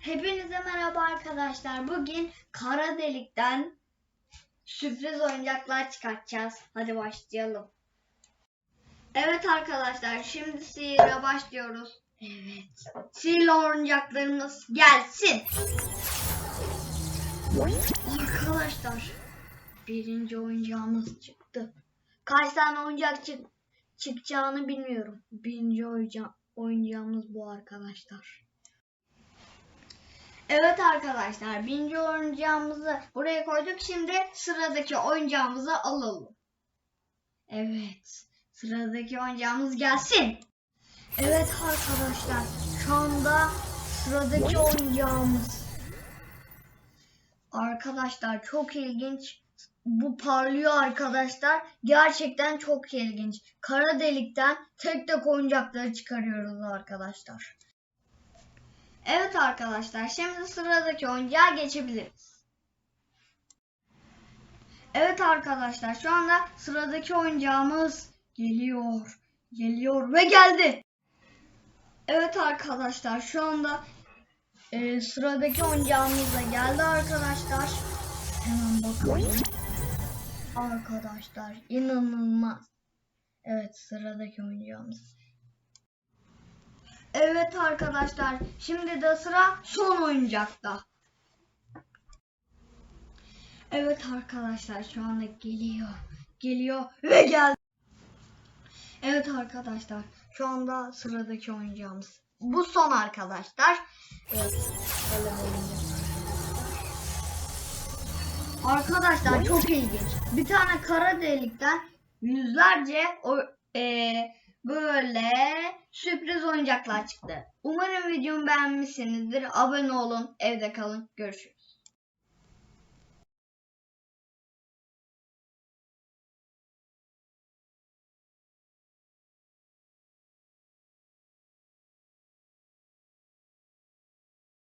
Hepinize merhaba arkadaşlar. Bugün kara delikten sürpriz oyuncaklar çıkartacağız. Hadi başlayalım. Evet arkadaşlar şimdi sihire başlıyoruz. Evet. Sihirli oyuncaklarımız gelsin. Arkadaşlar birinci oyuncağımız çıktı. Kaç tane oyuncak çık çıkacağını bilmiyorum. Birinci oyunca oyuncağımız bu arkadaşlar. Evet arkadaşlar birinci oyuncağımızı buraya koyduk. Şimdi sıradaki oyuncağımızı alalım. Evet sıradaki oyuncağımız gelsin. Evet arkadaşlar şu anda sıradaki oyuncağımız. Arkadaşlar çok ilginç. Bu parlıyor arkadaşlar. Gerçekten çok ilginç. Kara delikten tek tek oyuncakları çıkarıyoruz arkadaşlar. Evet arkadaşlar şimdi sıradaki oyuncağa geçebiliriz. Evet arkadaşlar şu anda sıradaki oyuncağımız geliyor. Geliyor ve geldi. Evet arkadaşlar şu anda e, sıradaki oyuncağımız da geldi arkadaşlar. Hemen bakalım. Arkadaşlar inanılmaz. Evet sıradaki oyuncağımız. Evet arkadaşlar şimdi de sıra son oyuncakta. Evet arkadaşlar şu anda geliyor. Geliyor ve geldi. Evet arkadaşlar şu anda sıradaki oyuncağımız. Bu son arkadaşlar. Arkadaşlar çok ilginç. Bir tane kara delikten yüzlerce o e, böyle sürpriz oyuncaklar çıktı. Umarım videomu beğenmişsinizdir. Abone olun, evde kalın. Görüşürüz.